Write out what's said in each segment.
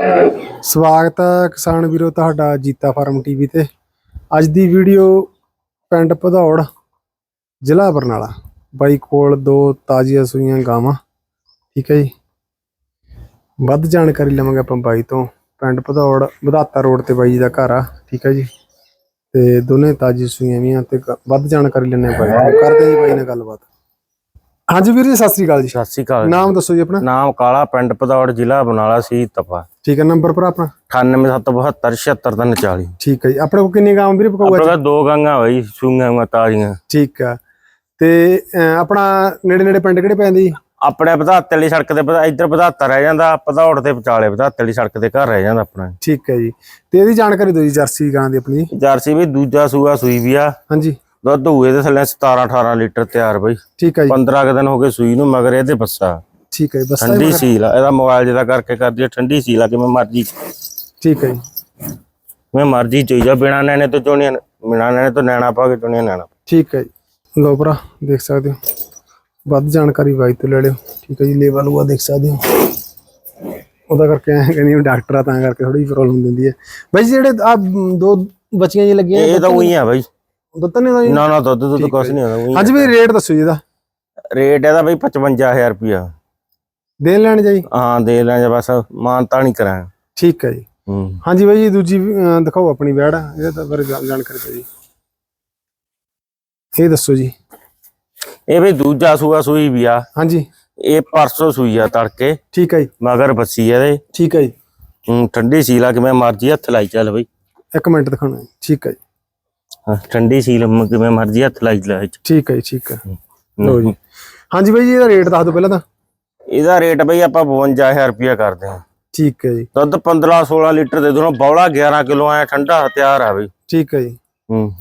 ਸਵਾਗਤ ਹੈ ਕਿਸਾਨ ਵੀਰੋ ਤੁਹਾਡਾ ਜੀਤਾ ਫਾਰਮ ਟੀਵੀ ਤੇ। ਅੱਜ ਦੀ ਵੀਡੀਓ ਪਿੰਡ ਭਦੌੜ, ਜ਼ਿਲ੍ਹਾ ਬਰਨਾਲਾ। ਬਾਈ ਕੋਲ ਦੋ ਤਾਜ਼ੀਆਂ ਸੂਈਆਂ ਗਾਵਾਂ, ਠੀਕ ਹੈ ਜੀ। ਵੱਧ ਜਾਣਕਾਰੀ ਲਵਾਂਗੇ ਆਪਾਂ ਬਾਈ ਤੋਂ। ਪਿੰਡ ਭਦੌੜ ਵਧਾਤਾ ਰੋਡ ਤੇ ਬਾਈ ਜੀ ਦਾ ਘਰ ਆ, ਠੀਕ ਹੈ ਜੀ। ਤੇ ਦੋਨੇ ਤਾਜ਼ੀ ਸੂਈਆਂ ਵੀ ਆ ਤੇ ਵੱਧ ਜਾਣਕਾਰੀ ਲੈਣੇ ਬਾਈ ਕਰਦੇ ਜੀ ਬਾਈ ਨਾਲ ਗੱਲਬਾਤ। ਹਾਂਜੀ ਵੀਰ ਜੀ ਸਤਿ ਸ੍ਰੀ ਅਕਾਲ ਜੀ। ਸਤਿ ਸ਼੍ਰੀ ਅਕਾਲ ਨਾਮ ਦੱਸੋ ਜੀ ਆਪਣਾ। ਨਾਮ ਕਾਲਾ ਪਿੰਡ ਪਦੌੜ ਜ਼ਿਲ੍ਹਾ ਬਨਾਲਾ ਸੀ ਤਪਾ। ਠੀਕ ਹੈ ਨੰਬਰ ਪਰ ਆਪਣਾ? 9877777340 ਠੀਕ ਹੈ ਜੀ। ਆਪਣੇ ਕੋਲ ਕਿੰਨੀ ਗਾਵਾਂ ਵੀਰੇ ਪਕਾਊਗਾ ਆਪਣਾ ਦੋ ਗੰਗਾ ਬਈ ਸੂਈਆਂ ਵਾ ਤਾਜ਼ੀਆਂ। ਠੀਕ ਆ ਤੇ ਆਪਣਾ ਨੇੜੇ ਨੇੜੇ ਪਿੰਡ ਕਿਹੜੇ ਪੈਂਦੇ ਜੀ? ਆਪਣੇ ਪਧਾਤੇ ਵਾਲੀ ਸੜਕ ਤੇ ਇੱਧਰ ਪਧਾਤਾ ਰਹਿ ਜਾਂਦਾ ਪਧੌੜ ਤੇ ਵਿਚਾਲੇ ਪਧਾਤੇ ਵਾਲੀ ਸੜਕ ਤੇ ਘਰ ਰਹਿ ਜਾਂਦਾ ਆਪਣਾ। ਠੀਕ ਹੈ ਜੀ। ਤੇ ਇਹਦੀ ਜਾਣਕਾਰੀ ਦਿਓ ਜੀ ਜਰਸੀ ਗਾਂ ਦੀ ਆਪਣੀ। ਜਰਸੀ ਵੀ ਦੂਜਾ ਸੂਆ ਸੂਈ ਵੀ ਆ। ਹਾਂਜੀ। ਦੁੱਧ ਹੋਏ ਦੇ ਥੱਲੇ 17 18 ਲੀਟਰ ਤਿਆਰ ਬਈ। ਠੀਕ ਹੈ ਜੀ। 15 ਕੁ ਦਿਨ ਹੋ ਗਏ ਸੂਈ ਨੂੰ ਮਗਰ ਇਹਦੇ ਬੱਸਾ। ਠੀਕ ਹੈ ਬਸ ਠੰਡੀ ਸੀਲ ਆ ਇਹਦਾ ਮੋਬਾਈਲ ਜਿਹਦਾ ਕਰਕੇ ਕਰਦੀ ਆ ਠੰਡੀ ਸੀਲ ਆ ਕਿਵੇਂ ਮਰਜ਼ੀ। ਠੀਕ ਹੈ ਜੀ। ਮੈਂ ਮਰਜ਼ੀ ਚੋਈ ਜਾ ਬਿਨਾ ਨੈਣੇ ਤੋਂ ਚੋਣੀਆਂ ਬਿਨਾ ਨੈਣੇ ਤੋਂ ਨੈਣਾ ਪਾ ਕੇ ਚੋਣੀਆਂ ਨੈਣਾ। ਠੀਕ ਹੈ ਜੀ। ਲੋ ਭਰਾ ਦੇਖ ਸਕਦੇ ਹੋ। ਵੱਧ ਜਾਣਕਾਰੀ ਬਾਈ ਤੋਂ ਲੈ ਲਿਓ। ਠੀਕ ਹੈ ਜੀ ਲੈਵਲ ਉਹ ਦੇਖ ਸਕਦੇ ਹੋ। ਉਹਦਾ ਕਰਕੇ ਐ ਕਹਿੰਦੀ ਡਾਕਟਰ ਆ ਤਾਂ ਕਰਕੇ ਥੋੜੀ ਪ੍ਰੋਬਲਮ ਦਿੰਦੀ ਹੈ ਬਾਈ ਜਿਹੜੇ ਆ ਦੋ ਬੱਚੀਆਂ ਜੀ ਲੱਗੀਆਂ ਇਹ ਤਾਂ ਉਹੀ ਆ ਬਈ। ਦੁੱਧ ਨਹੀਂ ਦਾ ਜੀ? ਨਾ ਨਾ ਦੁੱਧ ਦੁੱਧ ਕੁਛ ਨਹੀਂ ਹੁੰਦਾ ਹਾਂਜੀ ਵੀ ਰੇਟ ਦੱਸੋ ਜੀ ਇਹਦਾ। ਰੇਟ ਇਹਦਾ ਬਈ 55000 ਰੁਪਿਆ ਦੇਣ ਲੈਣ ਜਾਈ? ਹਾਂ ਦੇ ਲੈ ਬਸ ਮਾਨਤਾ ਨਹੀਂ ਕਰਾਂ। ਠੀਕ ਹੈ ਜੀ। ਹਾਂਜੀ ਬਾਈ ਜੀ ਦੂਜੀ ਵੀ, ਦਿਖਾਓ ਆਪਣੀ ਵੈੜ। ਇਹਦੇ ਤਾਂ ਬਾਰੇ ਜਾਣ- ਜਾਣਕਾਰੀ ਦਿਓ ਜੀ। ਇਹ ਦੱਸੋ ਜੀ। ਇਹ ਬਈ ਦੂਜਾ ਸੂਆ ਸੂਈ ਵੀ ਆ। ਹਾਂਜੀ। ਇਹ ਪਰਸੋਂ ਸੂਈ ਆ ਤੜਕੇ। ਠੀਕ ਹੈ ਜੀ। ਮਗਰ ਬੱਸੀ ਆ ਇਹਦੇ। ਠੀਕ ਹੈ ਜੀ। ਹੂੰ, ਠੰਡੀ ਸੀਲ ਕਿਵੇਂ ਮਰਜ਼ੀ ਹੱਥ ਲਾਈ ਚੱਲ ਬਈ। ਇੱਕ ਮਿੰਟ ਦਿਖਾਉਣਾ ਹੈ। ਠੀਕ ਹੈ ਜੀ। ਹਾਂ, ਠੰਡੀ ਸੀਲ ਮ- ਕਿਵੇਂ ਮਰਜ਼ੀ ਹੱਥ ਲਾਈ ਲੈ ਠੀਕ ਹੈ ਜੀ ਠੀਕ ਹੈ। ਲਓ ਜੀ। ਹਾਂਜੀ ਬਾਈ ਜੀ ਇਹਦਾ ਰੇਟ ਦੱਸ ਦਿਓ ਪਹਿਲਾਂ ਤਾਂ। ਇਹਦਾ ਰੇਟ ਬਈ ਆਪਾਂ 52000 ਰੁਪਿਆ ਕਰਦੇ ਹਾਂ। ਠੀਕ ਹੈ ਜੀ। ਦੁੱਧ 15 16 ਲੀਟਰ ਦੇ ਦੋਨੋਂ ਬੌਲਾ 11 ਕਿਲੋ ਆਇਆ ਠੰਡਾ ਤਿਆਰ ਆ ਬਈ। ਠੀਕ ਹੈ ਜੀ। ਹੂੰ।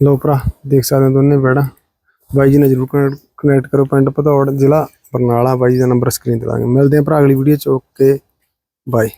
ਲਓ ਭਰਾ ਦੇਖ ਸਕਦੇ ਹੋ ਦੋਨੇ ਵੈੜਾਂ ਬਾਈ ਜੀ ਨਾਲ ਜਰੂਰ ਕਨੈਕਟ ਕਰੋ ਪਿੰਡ ਭਦੌੜ ਜ਼ਿਲ੍ਹਾ ਬਰਨਾਲਾ। ਬਾਈ ਜੀ ਦਾ ਨੰਬਰ ਸਕਰੀਨ ਤੇ ਲਾਂਗੇ। ਮਿਲਦੇ ਹਾਂ ਭਰਾ ਅਗਲੀ ਵੀਡੀਓ ਚ ਓਕੇ ਬਾਏ।